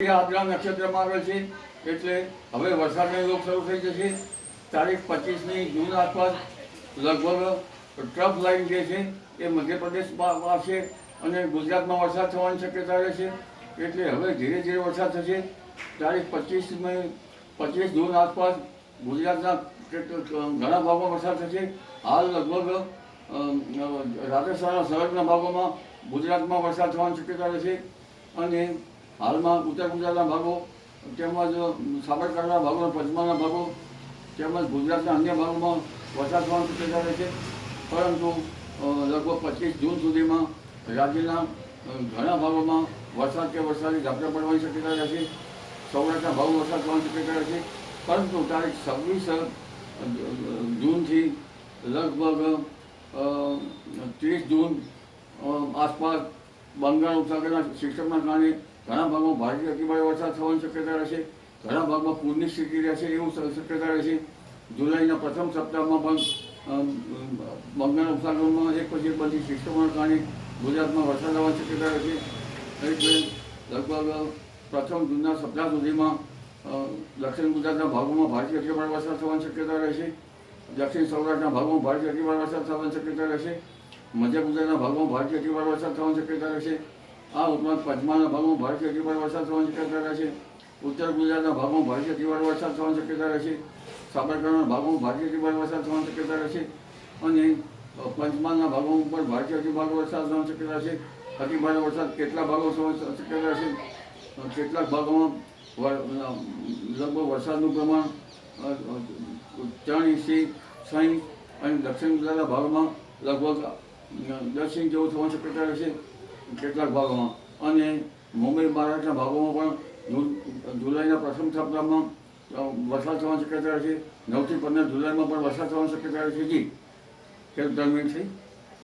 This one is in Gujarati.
આદ્રા નક્ષત્રમાં આવે છે. એટલે હવે વરસાદનો યોગ શરૂ થઈ જશે. તારીખ પચીસમી જૂન આસપાસ લગભગ ટ્રફ લાઈન જે છે એ મધ્યપ્રદેશમાં આવશે અને ગુજરાતમાં વરસાદ થવાની શક્યતા રહે છે એટલે હવે ધીરે ધીરે વરસાદ થશે. તારીખ પચીસમી, પચીસ જૂન આસપાસ ગુજરાતના ઘણા ભાગોમાં વરસાદ થશે. હાલ લગભગ રાજસ્થાનના સરહદના ભાગોમાં ગુજરાતમાં વરસાદ થવાની શક્યતા રહેશે. અને હાલમાં ઉત્તર ગુજરાતના ભાગો, તેમજ સાબરકાંઠાના ભાગો, પંચમહાલના ભાગો, તેમજ ગુજરાતના અન્ય ભાગોમાં વરસાદ થવાની શક્યતા રહે છે. પરંતુ લગભગ પચીસ જૂન સુધીમાં રાજ્યના ઘણા ભાગોમાં વરસાદ કે વરસાદી ઝાપટા પડવાની શક્યતા રહેશે સૌરાષ્ટ્રના ભાગો વરસાદ થવાની શક્યતા રહેશે પરંતુ તારીખ છવ્વીસ જૂનથી લગભગ ત્રીસ જૂન આસપાસ બંગાળ ઉપસાગરના સિસ્ટમના કારણે ઘણા ભાગમાં ભારે અતિભારે વરસાદ થવાની શક્યતા રહેશે ઘણા ભાગમાં પૂરની સ્થિતિ રહેશે એવું શક્યતા રહેશે જુલાઈના પ્રથમ સપ્તાહમાં પણ બંગાળ ઉપસાગરમાં એક પછી એક બધી સિસ્ટમોના કારણે ગુજરાતમાં વરસાદ આવવાની શક્યતા રહેશે લગભગ પ્રથમ જૂનના સપ્તાહ સુધીમાં દક્ષિણ ગુજરાતના ભાગોમાં ભારે અતિભારે વરસાદ થવાની શક્યતા રહેશે દક્ષિણ સૌરાષ્ટ્રના ભાગોમાં ભારે અતિભારે વરસાદ થવાની શક્યતા રહેશે મધ્ય ગુજરાતના ભાગમાં ભારે અતિભારે વરસાદ થવાની શક્યતા રહેશે. આ ઉપરાંત પંચમહાલના ભાગમાં ભારે અતિભારે વરસાદ થવાની શક્યતા રહેશે. ઉત્તર ગુજરાતના ભાગમાં ભારે અતિભારે વરસાદ થવાની શક્યતા રહેશે. સાબરકાંઠાના ભાગોમાં ભારે અતિભારે વરસાદ થવાની શક્યતા રહેશે. અને પંચમહાલના ઉપર ભારતીય ભારે અતિભારે વરસાદ થવાની શક્યતા છે અતિભારે વરસાદ કેટલા ભાગો થવાની શક્યતા અ, કેટલાક ભાગોમાં લગભગ વરસાદનું પ્રમાણ ત્રણ ઇંચથી છ અને દક્ષિણ ગુજરાતના ભાગમાં લગભગ દસ જેવું થવાની શક્યતા રહેશે કેટલાક ભાગોમાં. અને મુંબઈ મહારાષ્ટ્રના ભાગોમાં પણ જુલાઈના પ્રથમ સપ્તાહમાં વરસાદ થવાની શક્યતા રહેશે નવથી પંદર જુલાઈમાં પણ વરસાદ થવાની શક્યતા રહેશે જી. ખેડૂત મિનિટ થઈ